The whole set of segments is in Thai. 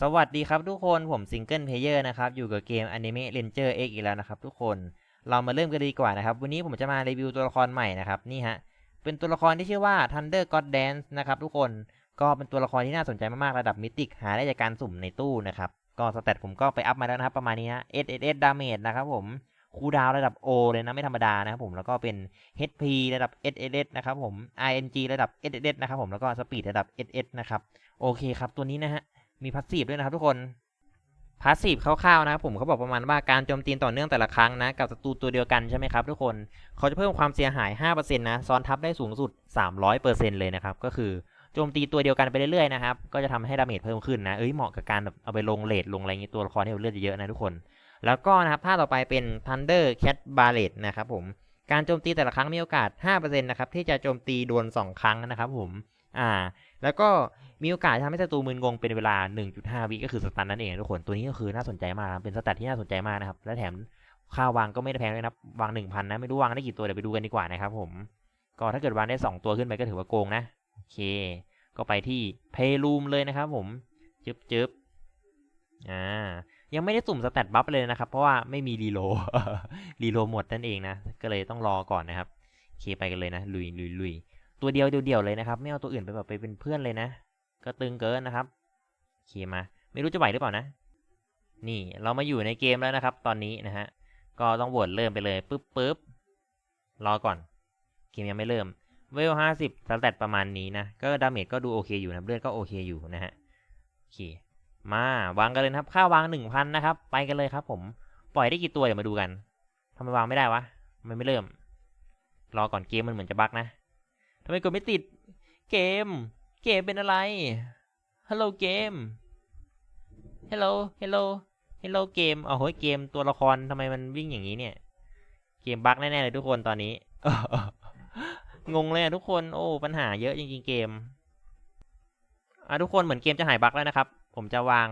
สวัสดีครับทุกคนผมซิงเกิลเพลเยอร์นะครับ อยู่กับเกม Anime Ranger X อีกแล้วนะครับทุกคนเรามาเริ่มกันดีกว่านะครับ วันนี้ผมจะมารีวิวตัวละครใหม่นะครับ นี่ฮะ เป็นตัวละครที่ชื่อว่า Thunder God Dance นะครับทุกคนก็เป็นตัวละครที่น่าสนใจมากๆ ระดับมิติกหาได้จากการสุ่มในตู้นะครับ ก็สเตตผมก็ไปอัพมาแล้วนะครับ ประมาณนี้ฮะ SSS Damage นะครับผมคูดาวระดับ O เลยนะไม่ธรรมดานะครับผมแล้วก็เป็น HP ระดับ SSS นะครับผม RNG ระดับ SSS นะครับผมแล้วก็สปีดระดับ SS นะครับโอเคครับตัวนี้นะฮะ มีพาสซีฟด้วยนะครับทุกคนพาสซีฟคร่าวๆนะครับผมเขาบอกประมาณว่าการโจมตีต่อเนื่องแต่ละครั้งนะกับศัตรูตัวเดียวกันใช่ไหมครับทุกคนเขาจะเพิ่มความเสียหาย 5%นะซ้อนทับได้สูงสุด 300%เลยนะครับก็คือโจมตีตัวเดียวกันไปเรื่อยๆนะครับก็จะทำให้ดาเมจเพิ่มขึ้นนะเอ้ยเหมาะกับการแบบเอาไปลงเลดลงอะไรเงี้ยตัวละครที่เราเลือดเยอะๆนะทุกคน แล้วก็นะครับท่าต่อไปเป็น Thunder Cat Ballet นะครับผมการโจมตีแต่ละครั้งมีโอกาส 5%นะครับที่จะโจมตีโดน 2 ครั้งนะครับผมอ่า แล้วก็มีโอกาสทำให้ศัตรูมึนงงเป็นเวลา 1.5 วิก็คือสตันนั่นเองทุกคนตัวนี้ก็คือน่าสนใจมากเป็นสแตทที่น่าสนใจมากนะครับและแถมค่าวางก็ไม่ได้แพงด้วยนะครับวาง 1,000 นะไม่รู้วางได้กี่ตัวเดี๋ยวไปดูกันดีกว่านะครับผมก็ถ้าเกิดวางได้ 2 ตัวขึ้นไปก็ถือว่าโกงนะโอเค ก็ไปที่เพลูมเลยนะครับผมจึบจึบอ่ายังไม่ได้สุ่มสแตทบัฟเลยนะครับ เพราะว่าไม่มีรีโลรีโลหมดนั่นเองนะ ก็เลยต้องรอก่อนนะครับโอเคไปกันเลยนะ ลุยลุยลุย ตัวเดียวเดียวๆเลยนะครับ ไม่เอาตัวอื่นไปแบบไปเป็นเพื่อนเลยนะ ก็ตึงเกินนะครับโอเคมา ไม่รู้จะไหวหรือเปล่านะ นี่เรามาอยู่ในเกมแล้วนะครับ ตอนนี้นะฮะ ก็ต้องโหวตเริ่มไปเลยปึ๊บปึ๊บรอก่อน เกมยังไม่เริ่ม เวลห้าสิบสแตทประมาณนี้นะ ก็ดาเมจก็ดูโอเคอยู่นะ เลือดก็โอเคอยู่นะฮะโอเค มาวางกันเลยครับ ค่าวางหนึ่งพันนะครับ ไปกันเลยครับ ผม ปล่อยได้กี่ตัวเดี๋ยวมาดูกันทำไมวางไม่ได้วะทำไมไม่เริ่ม รอก่อนเกมมันเหมือนจะบั๊กนะ ทำไมกดไม่ติด เกม เกมเป็นอะไร ฮัลโหลเกม ฮัลโหล ฮัลโหล ฮัลโหลเกมเอาเฮ้ยเกมตัวละครทำไมมันวิ่งอย่างนี้เนี่ย เกมบั๊กแน่ๆเลยทุกคนตอนนี้ งงเลยอะทุกคน โอ้ ปัญหาเยอะจริงๆเกม อะทุกคนเหมือนเกมจะหายบั๊กแล้วนะครับ ผมจะวาง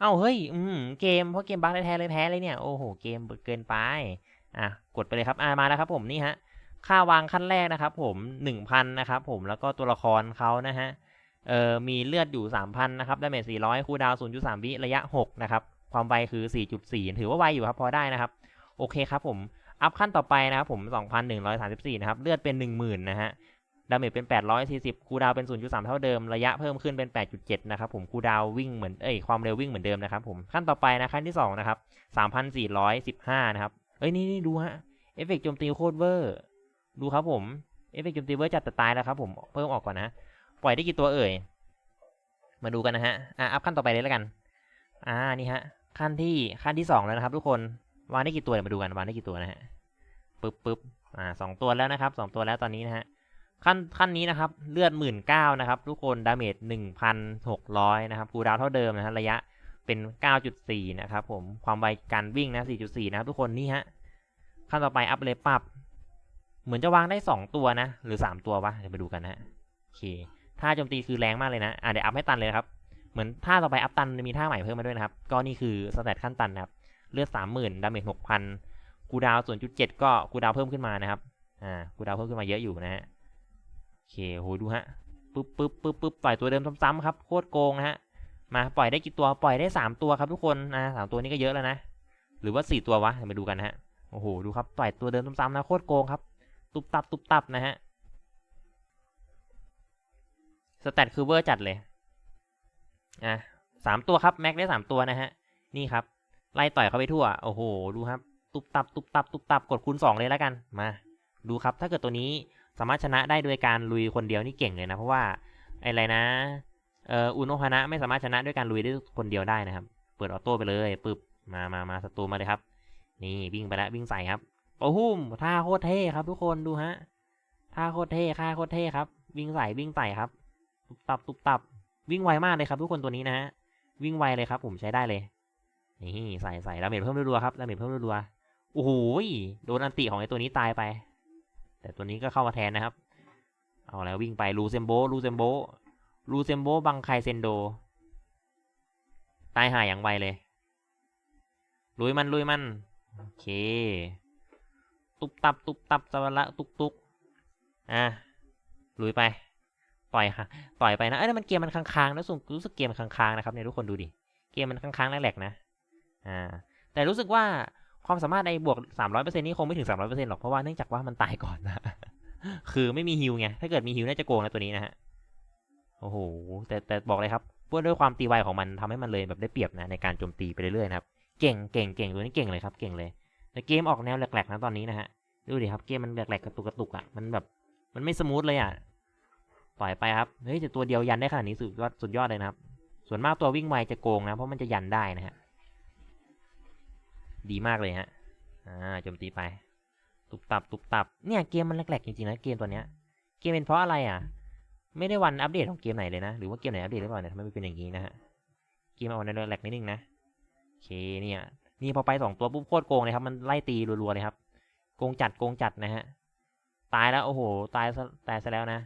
เอ้า เฮ้ย อืม เกม เพราะเกมบั๊กแท้เลยแพ้เลยเนี่ย โอ้โห เกมเกินไป อะ กดไปเลยครับ อะมาแล้วครับผมนี่ฮะ ค่าวางขั้นแรกนะครับผมหนึ่งพันนะครับผมแล้วก็ตัวละครเขานะฮะเอ่อมีเลือดอยู่สามพันนะครับดาเมจสี่ร้อยคูดาวศูนย์จุดสามวิระยะหกนะครับ ความไวคือสี่จุดสี่ถือว่าไวอยู่ครับ พอได้นะครับ โอเคครับผม อัพขั้นต่อไปนะครับผมสองพันหนึ่งร้อยสามสิบสี่นะครับ เลือดเป็นหนึ่งหมื่นนะฮะดาเมจเป็นแปดร้อยสี่สิบคูดาวเป็นศูนย์จุดสามเท่าเดิม ระยะเพิ่มขึ้นเป็นแปดจุดเจ็ดนะครับผม คูดาววิ่งเหมือน เอ้ย ความเร็ววิ่งเหมือนเดิมนะครับผม ขั้นต่อไปนะขั้นที่สองนะครับสามพันสี่ร้อยสิบห้านะครับ เอ้ย นี่นี่ดูฮะ เอฟเฟกต์โจมตีโคตรเวอร์ ดูครับผมเอฟเฟกต์โจมตีเวอร์จัดแต่ตายแล้วครับผมเพิ่มออกก่อนนะปล่อยได้กี่ตัวเอ่ย มาดูกันนะฮะอะอัพขั้นต่อไปเลยแล้วกัน อ่านี่ฮะ ขั้นที่ขั้นที่สองแล้วนะครับ ทุกคนวางได้กี่ตัวเดี๋ยวมาดูกันวางได้กี่ตัวนะฮะปึ๊บปึ๊บอ่าสองตัวแล้วนะครับสองตัวแล้วตอนนี้นะฮะขั้นขั้นนี้นะครับเลือดหมื่นเก้านะครับ ทุกคนดาเมจหนึ่งพันหกร้อยนะครับคูลดาวเท่าเดิมนะฮะระยะเป็นเก้าจุดสี่นะครับผม ความไวการวิ่งนะสี่จุดสี่นะครับทุกคนนี่ฮะ ขั้นต่อไปอัพเลยปรับ เหมือนจะวางได้ 2 ตัวนะ หรือ 3 ตัววะเดี๋ยวไปดูกันนะโอเคท่าโจมตีคือแรงมากเลยนะอะเดี๋ยวอัพให้ตันเลยครับ เหมือนท่าต่อไปอัพตันมีท่าใหม่เพิ่มมาด้วยนะครับ ก็นี่คือสแตทขั้นตันนะครับ เลือด30,000ดาเมจ6,000กูดาว0.7ก็กูดาวเพิ่มขึ้นมานะครับ อ่า กูดาวเพิ่มขึ้นมาเยอะอยู่นะฮะ โอเค โห ดูฮะ ปึ๊บปึ๊บปึ๊บปึ๊บปล่อยตัวเดิมซ้ำๆครับ โคตรโกงนะฮะ มาปล่อยได้กี่ตัว ปล่อยได้3ตัวครับทุกคนนะสามตัวนี้ก็เยอะแล้วนะ หรือว่า4ตัววะเดี๋ยวมาดูกันนะฮะ โอ้โห ดูครับ ปล่อยตัวเดิมซ้ำๆนะ โคตรโกงครับ ตุบตับตุบตับนะฮะสแตทคือเวอร์จัดเลยอะสามตัวครับแม็กได้สามตัวนะฮะนี่ครับ ไล่ต่อยเขาไปทั่ว โอ้โห ดูครับ ตุบตับตุบตับตุบตับกดคูณสองเลยแล้วกันมา ดูครับถ้าเกิดตัวนี้สามารถชนะได้โดยการลุยคนเดียวนี่เก่งเลยนะเพราะว่าอะไรนะเอ่ออุโนฮานะไม่สามารถชนะด้วยการลุยได้คนเดียวได้นะครับ เปิดออโต้ไปเลยปึ๊บมามามาศัตรูมาเลยครับ นี่วิ่งไปแล้ววิ่งใส่ครับ โอ้โหท่าโคตรเท่ครับทุกคนดูฮะท่าโคตรเท่ท่าโคตรเท่ครับ วิ่งใส่วิ่งใส่ครับ ตุบตับตุบตับ วิ่งไวมากเลยครับ ทุกคนตัวนี้นะฮะวิ่งไวเลยครับ ผมใช้ได้เลยนี่ใส่ใส่ดาเมจเพิ่มรัวๆครับดาเมจเพิ่มรัวๆโอ้โหโดนอันติของไอ้ตัวนี้ตายไป แต่ตัวนี้ก็เข้ามาแทนนะครับ เอาแล้ววิ่งไปลูเซมโบลูเซมโบลูเซมโบบังไคเซนโด ตายหายอย่างไวเลยลุยมันลุยมัน โอเค ตุบตับตุบตับสวรรตุกตุกอะลุยไป ต่อยค่ะต่อยไปนะเอ้ยนั่นมันเกมมันค้างๆนะส่งรู้สึกเกมมันค้างๆนะครับเนี่ยทุกคนดูดิเกมมันค้างๆแหลกๆนะอ่าแต่รู้สึกว่าความสามารถในบวก 300%นี้คงไม่ถึง 300%หรอกเพราะว่าเนื่องจากว่ามันตายก่อนนะคือไม่มีฮิวไงถ้าเกิดมีฮิวน่าจะโกงนะตัวนี้นะฮะโอ้โหแต่แต่บอกเลยครับเพราะด้วยความตีไวของมันทำให้มันเลยแบบได้เปรียบนะในการโจมตีไปเรื่อยๆนะครับเก่งเก่งเก่งตัวนี้เก่งเลยครับเก่งเลย แต่เกมออกแนวแหลกๆนะตอนนี้นะฮะ ดูดิครับเกมมันแหลกๆกระตุกกระตุกอะ มันแบบมันไม่สมูทเลยอะปล่อยไปครับ เฮ้ยแต่ตัวเดียวยันได้ขนาดนี้สุดยอดสุดยอดเลยนะครับ ส่วนมากตัววิ่งไวจะโกงนะ เพราะมันจะยันได้นะฮะ ดีมากเลยฮะ อ่าโจมตีไป ตุบตับตุบตับ เนี่ยเกมมันแหลกๆจริงๆนะเกมตัวเนี้ย เกมเป็นเพราะอะไรอะ ไม่ได้วันอัปเดตของเกมไหนเลยนะ หรือว่าเกมไหนอัปเดตหรือเปล่าเนี่ยทำไมมันเป็นอย่างนี้นะฮะ เกมเอาในแหลกนิดนึงนะ โอเคเนี่ย นี่พอไปสองตัวปุ๊บโคตรโกงเลยครับ มันไล่ตีรัวๆเลยครับ โกงจัดโกงจัดนะฮะ ตายแล้วโอ้โห ตายตายซะแล้วนะ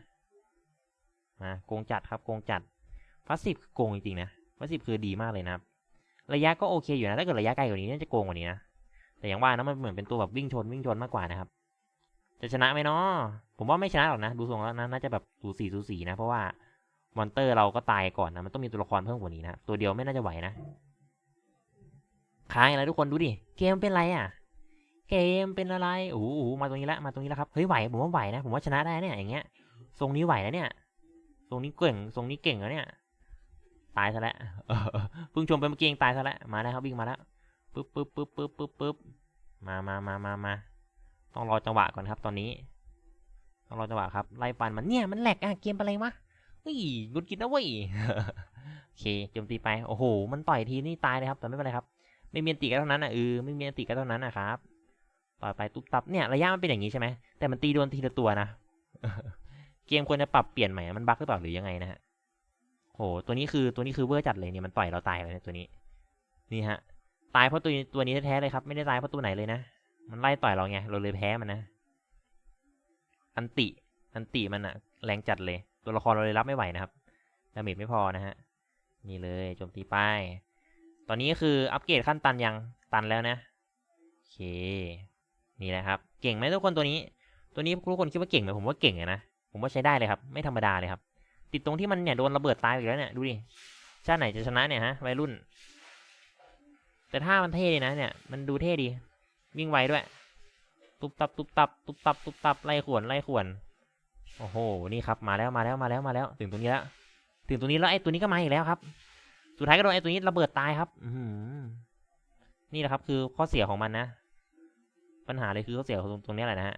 มาโกงจัดครับโกงจัดพาสซีฟคือโกงจริงๆนะพาสซีฟคือดีมากเลยนะครับ ระยะก็โอเคอยู่นะ ถ้าเกิดระยะไกลกว่านี้น่าจะโกงกว่านี้นะ แต่อย่างว่านะมันเหมือนเป็นตัวแบบวิ่งชนวิ่งชนมากกว่านะครับ จะชนะไหมเนาะผมว่าไม่ชนะหรอกนะ ดูทรงแล้วนะน่าจะแบบสูสีสูสีนะ เพราะว่ามอนเตอร์เราก็ตายก่อนนะ มันต้องมีตัวละครเพิ่มกว่านี้นะ ตัวเดียวไม่น่าจะไหวนะ ค้างอะไรทุกคนดูดิเกมเป็นไรอะ เกมเป็นอะไรโอ้โหมาตรงนี้ละมาตรงนี้แล้วครับเฮ้ยไหวผมว่าไหวนะผมว่าชนะได้เนี่ยอย่างเงี้ยทรงนี้ไหวแล้วเนี่ยทรงนี้เก่งทรงนี้เก่งแล้วเนี่ย ตายซะแล้วเพิ่งชมไปเมื่อกี้เองตายซะแล้วมาแล้วครับวิ่งมาแล้วปึ๊บปึ๊บปึ๊บปึ๊บปึ๊บปึ๊บมามามามามาต้องรอจังหวะก่อนครับ ตอนนี้ต้องรอจังหวะครับไล่ปันมันเนี่ยมันแหลกอะเกมอะไรวะเฮ้ยกุดกินนะเว้ยโอเคโจมตีไปโอ้โห มันต่อยทีนี่ตายเลยครับแต่ไม่เป็นไรครับ ไม่มีอันติก็เท่านั้นอะเออไม่มีอันติก็เท่านั้นนะครับต่อยไปตุ๊บตับเนี่ยระยะมันเป็นอย่างนี้ใช่ไหมแต่มันตีโดนทีละตัวนะเกมควรจะปรับเปลี่ยนใหม่มันบั๊กหรือเปล่าหรือยังไงนะฮะโหตัวนี้คือตัวนี้คือเวอร์จัดเลยเนี่ยมันต่อยเราตายเลยเนี่ยตัวนี้ นี่ฮะ ตายเพราะตัวตัวนี้แท้ๆเลยครับ ไม่ได้ตายเพราะตัวไหนเลยนะมันไล่ต่อยเราไงเราเลยแพ้มันนะ อันติอันติมันอะแรงจัดเลย ตัวละครเราเลยรับไม่ไหวนะครับดาเมจไม่พอนะฮะนี่เลยโจมตีไป ตอนนี้คืออัปเกรดขั้นตันยังตันแล้วนะโอเคนี่แหละครับ เก่งไหมทุกคนตัวนี้ ตัวนี้ทุกคนคิดว่าเก่งไหมผมว่าเก่งอะนะผมว่าใช้ได้เลยครับ ไม่ธรรมดาเลยครับ ติดตรงที่มันเนี่ยโดนระเบิดตายไปแล้วเนี่ยดูดิชาติไหนจะชนะเนี่ยฮะวัยรุ่น แต่ถ้ามันเท่ดีนะเนี่ยมันดูเท่ดีวิ่งไวด้วย ตุบตับตุบตับตุบตับตุบตับไล่ขวนไล่ขวนโอ้โหนี่ครับมาแล้วมาแล้วมาแล้วมาแล้ว ถึงตรงนี้แล้วถึงตรงนี้แล้วไอ้ตัวนี้ก็มาอีกแล้วครับ สุดท้ายก็โดนไอ้ตัวนี้ระเบิดตายครับอือนี่แหละครับ คือข้อเสียของมันนะ ปัญหาเลยคือข้อเสียของตรงนี้แหละนะฮะ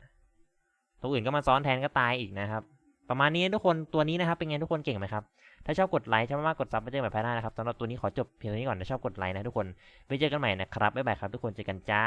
ตัวอื่นก็มาซ้อนแทนก็ตายอีกนะครับ ประมาณนี้ทุกคน ตัวนี้นะครับ เป็นไงทุกคนเก่งไหมครับ ถ้าชอบกดไลค์ชอบมากๆกดซับไปเจอกันใหม่ภายหน้านะครับสำหรับตัวนี้ขอจบเพียงเท่านี้ก่อนถ้าชอบกดไลค์นะทุกคน ไปเจอกันใหม่นะครับ บ๊ายบายครับทุกคน เจอกันจ้า